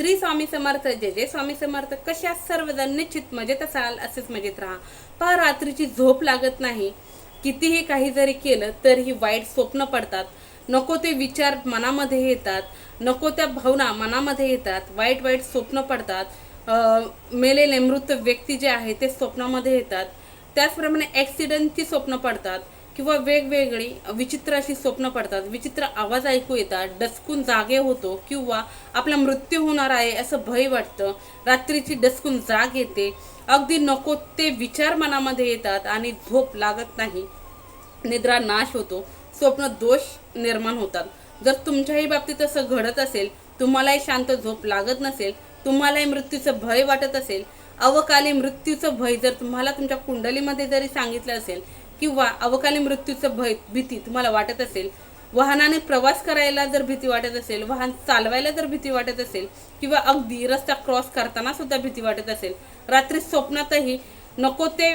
श्री स्वामी समर्थ जय जय स्वामी समर्थ. कशा सर्वजण निश्चित मजेत असाल असेच मजेत राहा. पहा रात्रीची झोप लागत नाही. कितीही काही जरी केलं तरीही वाईट स्वप्न पडतात. नको ते विचार मनामध्ये येतात. नको त्या भावना मनामध्ये येतात. वाईट वाईट स्वप्न पडतात. मेलेले मृत व्यक्ती जे आहे ते स्वप्नामध्ये येतात. त्याचप्रमाणे ॲक्सिडेंटची स्वप्न पडतात. किंवा वेगवेगळी विचित्र अशी स्वप्न पडतात विचित्र आवाज ऐकू येतात डसकून जागे होतो किंवा आपला मृत्यू होणार आहे असं भय वाटतं. रात्रीची डसकून जाग येते. अगदी नको ते विचार मनामध्ये येतात आणि झोप लागत नाही. निद्रा नाश होतो. स्वप्न दोष निर्माण होतात. जर तुमच्याही बाबतीत असं घडत असेल तुम्हालाही शांत झोप लागत नसेल तुम्हालाही मृत्यूचं भय वाटत असेल अवकाली मृत्यूचं भय जर तुम्हाला तुमच्या कुंडलीमध्ये जरी सांगितलं असेल किंवा अवकाली मृत्यूचं भय भीती तुम्हाला वाटत असेल वाहनाने प्रवास करायला जर भीती वाटत असेल वाहन चालवायला जर भीती वाटत असेल किंवा अगदी रस्ता क्रॉस करताना सुद्धा भीती वाटत असेल रात्री स्वप्नातही नको ते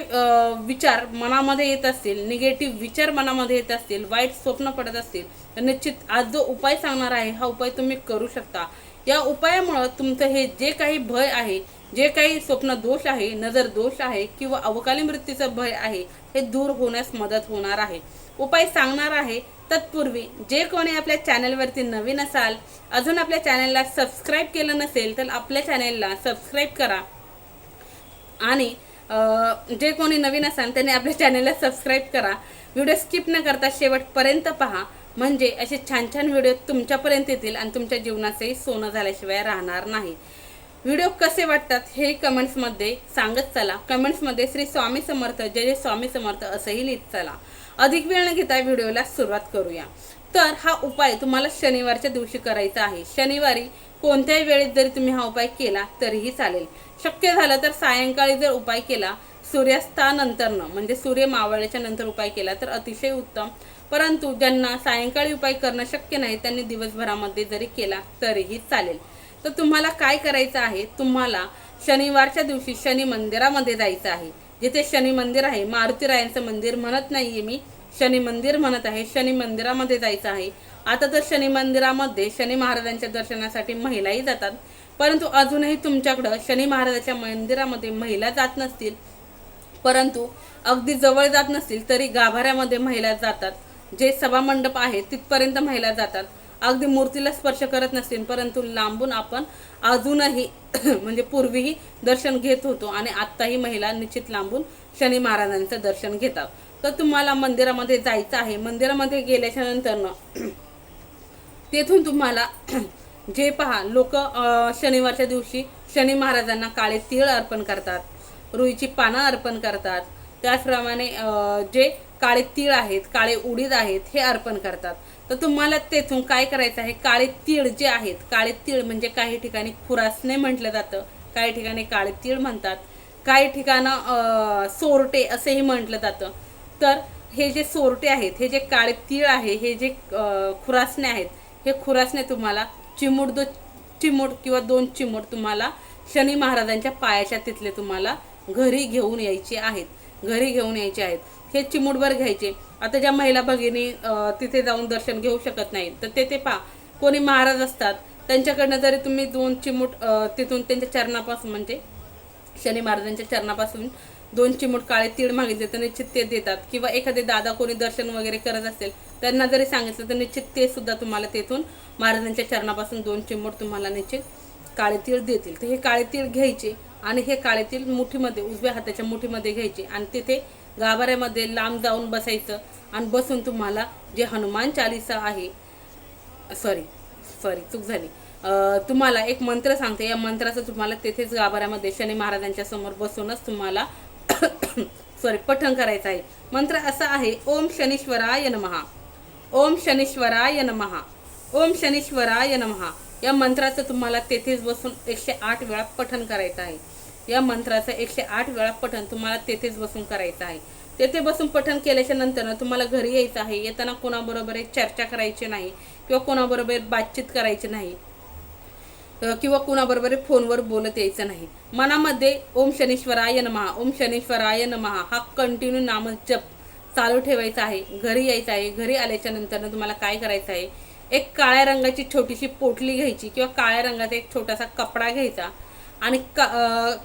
विचार मनामध्ये येत असतील निगेटिव्ह विचार मनामध्ये येत असतील वाईट स्वप्न पडत असतील तर निश्चित आज जो उपाय सांगणार आहे हा उपाय तुम्ही करू शकता. या उपायामुळं तुमचं हे जे काही भय आहे जे काही स्वप्न दोष आहे नजर दोष आहे किंवा अवकाली मृत्यूचा भय आहे हे दूर होण्यास मदत होणार आहे. उपाय सांगणार आहे तत्पूर्वी जे कोणी आपल्या चॅनलवरती नवीन असाल अजून आपल्या चॅनलला सबस्क्राईब केलं नसेल तर आपल्या चॅनलला सबस्क्राईब करा. आणि जे कोणी नवीन असाल त्यांनी आपल्या चॅनलला सबस्क्राईब करा. व्हिडिओ स्किप न करता शेवटपर्यंत पहा. म्हणजे असे छान छान व्हिडिओ तुमच्यापर्यंत येतील आणि तुमच्या जीवनाचंही सोनं झाल्याशिवाय राहणार नाही. व्हिडिओ कसे वाटतात हे कमेंट्समध्ये सांगत चला. कमेंट्समध्ये श्री स्वामी समर्थ जय जय स्वामी समर्थ असंही लिहित चला. अधिक वेळ न घेता व्हिडिओला सुरुवात करूया. तर हा उपाय तुम्हाला शनिवारच्या दिवशी करायचा आहे. शनिवारी कोणत्याही वेळेत जरी तुम्ही हा उपाय केला तरीही चालेल. शक्य झालं तर सायंकाळी जर उपाय केला सूर्यास्तानंतरनं म्हणजे सूर्य मावळल्याच्या नंतर उपाय केला तर अतिशय उत्तम. परंतु ज्यांना सायंकाळी उपाय करणं शक्य नाही त्यांनी दिवसभरामध्ये जरी केला तरीही चालेल. तर तुम्हाला काय करायचं आहे? तुम्हाला शनिवारच्या दिवशी शनी मंदिरामध्ये जायचं आहे. जिथे शनी मंदिर आहे मारुतीरायांचं मंदिर म्हणत नाहीये मी. शनी मंदिर म्हणत आहे शनी मंदिरामध्ये जायचं आहे. आता तर शनी मंदिरामध्ये शनी महाराजांच्या दर्शनासाठी महिलाही जातात. परंतु अजूनही तुमच्याकडं शनी महाराजाच्या मंदिरामध्ये महिला जात नसतील. परंतु अगदी जवळ जात नसतील तरी गाभाऱ्यामध्ये महिला जातात. जे सभामंडप आहे तिथपर्यंत महिला जातात. अगदी मूर्तीला स्पर्श करत नसतील परंतु लांबून आपण अजूनही म्हणजे पूर्वीही दर्शन घेत होतो आणि आत्ताही महिला निश्चित लांबून शनी महाराजांचं दर्शन घेतात. तर तुम्हाला मंदिरामध्ये जायचं आहे. मंदिरामध्ये गेल्याच्या नंतरनं तेथून तुम्हाला जे पहा लोक शनिवारच्या दिवशी शनी महाराजांना काळे तीळ अर्पण करतात रुईची पानं अर्पण करतात. त्याचप्रमाणे जे काळे तीळ आहेत काळे उडीद आहेत हे अर्पण करतात. तर तुम्हाला तेथून काय करायचं आहे? काळे तीळ जे आहेत काळे तीळ म्हणजे काही ठिकाणी खुरासने म्हटलं जातं काही ठिकाणी काळे तीळ म्हणतात काही ठिकाणं सोरटे असेही म्हटलं जातं. तर हे जे सोरटे आहेत हे जे काळे तीळ आहे हे जे खुरासणे खुरासने आहेत हे खुरासने तुम्हाला चिमूट दो चिमूट किंवा दोन चिमूट तुम्हाला शनी महाराजांच्या पायाच्या तिथले तुम्हाला घरी घेऊन यायचे आहेत. घरी घेऊन यायचे आहेत. हे चिमूटभर घ्यायचे. आता ज्या महिला भगिनी तिथे जाऊन दर्शन घेऊ शकत नाहीत. तर तेथे पा कोणी महाराज असतात. त्यांच्याकडनं जरी तुम्ही दोन चिमूट तिथून त्यांच्या चरणापासून म्हणजे शनी महाराजांच्या चरणापासून दोन चिमूट काळे तीळ मागितले तर निश्चित ते देतात. किंवा एखादे दादा कोणी दर्शन वगैरे करत असेल त्यांना जरी सांगितलं तर निश्चित ते सुद्धा तुम्हाला तेथून महाराजांच्या चरणापासून दोन चिमूट तुम्हाला निश्चित काळे तीळ देतील. तर हे काळे तीळ घ्यायचे. आणि हे काळे तीळ मुठीमध्ये उजव्या हाताच्या मुठीमध्ये घ्यायचे. आणि तिथे गाभाऱ्यामध्ये लांब जाऊन बसायचं आणि बसून तुम्हाला जे हनुमान चालिसा आहे सॉरी सॉरी चूक झाली. तुम्हाला एक मंत्र सांगते. या मंत्राचं तुम्हाला तेथेच गाभाऱ्यामध्ये शनी महाराजांच्या समोर बसूनच तुम्हाला सॉरी पठण करायचं आहे. मंत्र असा आहे ओम शनीश्वराय नमहा. ओम शनीश्वराय नमहा. ओम शनीश्वराय नमहा. या मंत्राचं तुम्हाला तेथेच बसून एकशे आठ वेळा पठण करायचं आहे. या मंत्राचं एकशे आठ वेळा पठण तुम्हाला तेथेच बसून करायचं आहे. तेथे बसून पठण केल्याच्यानंतर तुम्हाला घरी यायचं आहे. येताना कोणाबरोबर एक चर्चा करायची नाही किंवा कोणाबरोबर बातचीत करायची नाही किंवा कुणाबरोबर फोनवर बोलत यायचं नाही. मनामध्ये ओम शनीश्वराय नमहा ओम शनीश्वराय नमहा हा कंटिन्यू नाम जप चालू ठेवायचा आहे. घरी यायचं आहे. घरी आल्याच्यानंतर तुम्हाला काय करायचं आहे? एक काळ्या रंगाची छोटीशी पोटली घ्यायची किंवा काळ्या रंगाचा एक छोटासा कपडा घ्यायचा. आणि क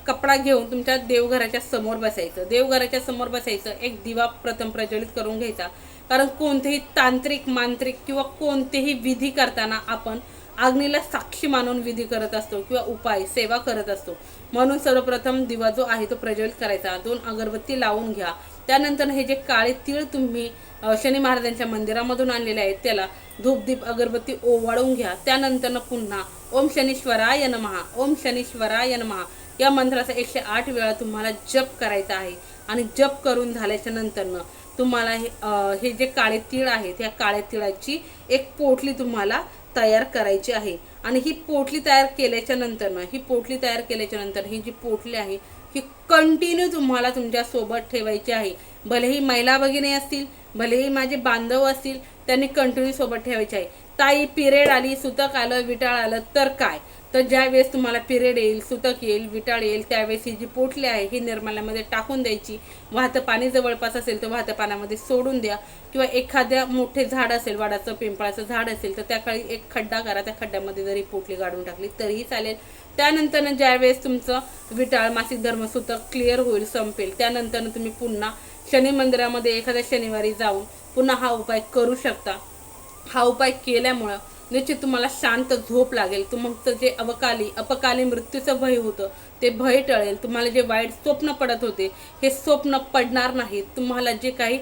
कपडा घेऊन तुमच्या देवघराच्या समोर बसायचं. देवघराच्या समोर बसायचं एक दिवा प्रथम प्रज्वलित करून घ्यायचा. कारण कोणतेही तांत्रिक मांत्रिक किंवा कोणतेही विधी करताना आपण अग्नीला साक्षी मानून विधी करत असतो किंवा उपाय सेवा करत असतो. म्हणून सर्वप्रथम दिवा जो आहे तो प्रज्वलित करायचा. दोन अगरबत्ती लावून घ्या. त्यानंतर हे जे काळे तीळ तुम्ही शनी महाराजांच्या मंदिरामधून आणलेले आहेत त्याला धूपदीप अगरबत्ती ओवाळून घ्या. त्यानंतर पुन्हा ओम शनीश्वराय नमहा ओम शनीश्वराय नमहा या मंत्राचा एकशे आठ वेळा तुम्हाला जप करायचा आहे आणि जप करून झाल्याच्या नंतरनं तुम्हाला हे हे जे काळे तीळ आहेत या काळ्या तिळाची एक पोटली तुम्हाला तयार करायची आहे. आणि ही पोटली तयार केल्याच्या नंतरनं ही पोटली तयार केल्याच्यानंतर ही जी पोटली आहे ही कंटिन्यू तुम्हाला तुमच्यासोबत ठेवायची आहे. भलेही महिला भगिनी असतील भलेही माझे बांधव असतील त्यांनी कंटिन्यू सोबत ठेवायचे आहे. ताई पिरियड आली सुतक आलं विटाळ आलं तर काय? तर ज्यावेळेस तुम्हाला पिरियड येईल सुतक येईल विटाळ येईल त्यावेळेस ही जी पोटली आहे ही निर्माल्यामध्ये टाकून द्यायची. वाहतं पाणी जवळपास असेल तर वाहतं पाण्यामध्ये सोडून द्या. किंवा एखाद्या मोठे झाड असेल वाडाचं पिंपळाचं झाड असेल तर त्याकाळी एक खड्डा करा. त्या खड्ड्यामध्ये जरी पोटली गाडून टाकली तरीही चालेल. त्यानंतरनं ज्यावेळेस तुमचं विटाळ मासिक धर्मसुतक क्लिअर होईल संपेल त्यानंतरनं तुम्ही पुन्हा शनी मंदिरामध्ये एखाद्या शनिवारी जाऊन पुन्हा हा उपाय करू शकता. हा उपाय केल्यामुळं निश्चित तुम्हाला शांत झोप लागेल. तुमचं जे अवकाली अपकाली मृत्यूचं भय होतं ते भय टळेल. तुम्हाला जे वाईट स्वप्न पडत होते हे स्वप्न पडणार नाहीत. तुम्हाला जे काही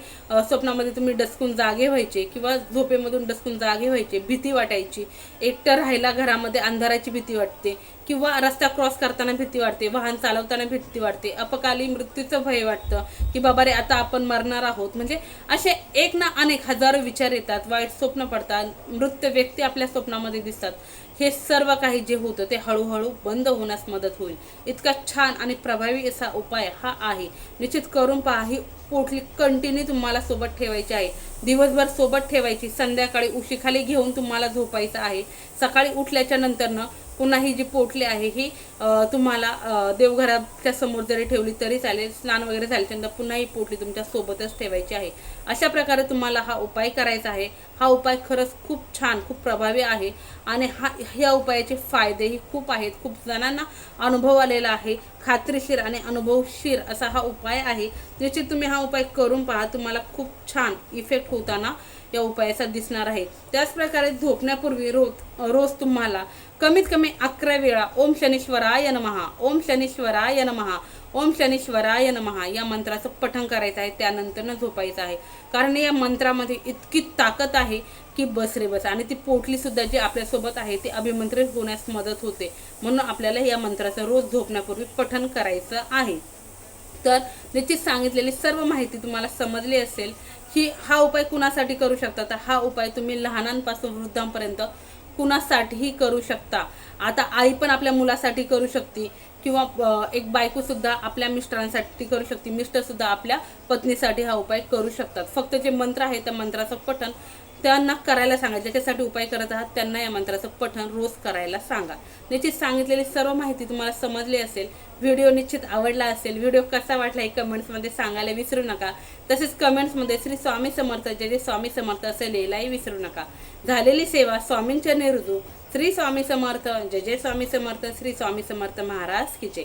स्वप्नामध्ये तुम्ही डसकून जागे व्हायचे किंवा झोपेमधून डसकून जागे व्हायचे भीती वाटायची. एकटं राहायला घरामध्ये अंधाराची भीती वाटते किंवा रस्ता क्रॉस करताना भीती वाटते वाहन चालवताना भीती वाटते. अपकाली मृत्यूचं भय वाटतं की बाबा रे आता आपण मरणार आहोत. म्हणजे असे एक ना अनेक हजारो विचार येतात वाईट स्वप्न पडतात मृत व्यक्ती आपल्या स्वप्नामध्ये दिसतात. हे सर्व काही जे होतं ते हळूहळू बंद होण्यास मदत होईल. इतका छान आणि प्रभावी असा उपाय हा आहे. निश्चित करून पहा ही पोटली कंटिन्यू तुम्हाला सोबत ठेवायची आहे. दिवसभर सोबत ठेवायची. संध्याकाळी उशीखाली घेऊन तुम्हाला झोपायचं आहे. सकाळी उठल्याच्या नंतरनं पुन्हा ही जी पोटली आहे ही तुम्हाला देवघराच्या समोर जरी ठेवली तरी चालेल. स्नान वगैरे झाल्याच्यानंतर पुन्हा ही पोटली तुमच्या सोबतच ठेवायची आहे. अशा प्रकारे तुम्हाला हा उपाय करायचा आहे. हा उपाय खरंच खूप छान खूप प्रभावी आहे. आणि हा ह्या उपायाचे फायदेही खूप आहेत. खूप जणांना अनुभव आलेला आहे. खात्रीशीर आणि अनुभवशीर असा हा उपाय आहे. निश्चित तुम्ही हा उपाय करून पहा. तुम्हाला खूप छान इफेक्ट होताना या उपायाचा दिसणार आहे. त्याचप्रकारे झोपण्यापूर्वी रोज रोज तुम्हाला कमीत कमी अकरा वेळा ओम शनीश्वराय नमहा ओम शनीश्वराय नमहा ओम शनीश्वराय नमहा या मंत्राचं पठण करायचं आहे. त्यानंतरनं झोपायचं आहे. कारण या मंत्रामध्ये इतकी ताकद आहे की बस रे बस. आणि ती पोटलीसुद्धा जी आपल्यासोबत आहे ती अभिमंत्रित होण्यास मदत होते. म्हणून आपल्याला या मंत्राचं रोज झोपण्यापूर्वी पठण करायचं आहे. तर निश्चित सांगितलेली सर्व माहिती तुम्हाला समजली असेल की हा उपाय कुणासाठी करू शकता? तर हा उपाय तुम्ही लहानांपासून वृद्धांपर्यंत कुणासाठीही करू शकता. आता आई पण आपल्या मुलासाठी करू शकते किंवा एक बायको सुद्धा आपल्या मिस्टरांसाठी करू शकते. मिस्टर सुद्धा आपल्या पत्नीसाठी हा उपाय करू शकतात. फक्त जे मंत्र आहे त्या मंत्राचं पठण त्यांना करायला सांगा ज्याच्यासाठी उपाय करत आहात त्यांना या मंत्राचं पठण रोज करायला सांगा. निश्चित सांगितलेली सर्व माहिती तुम्हाला समजली असेल व्हिडिओ निश्चित आवडला असेल व्हिडिओ कसा वाटला हे कमेंट्समध्ये सांगायला विसरू नका. तसेच कमेंट्समध्ये श्री स्वामी समर्थ जे जे स्वामी समर्थ असे लिहिलाही विसरू नका. झालेली सेवा स्वामींच्या निरुजू श्री स्वामी समर्थ जय जय स्वामी समर्थ श्री स्वामी समर्थ महाराज की जय.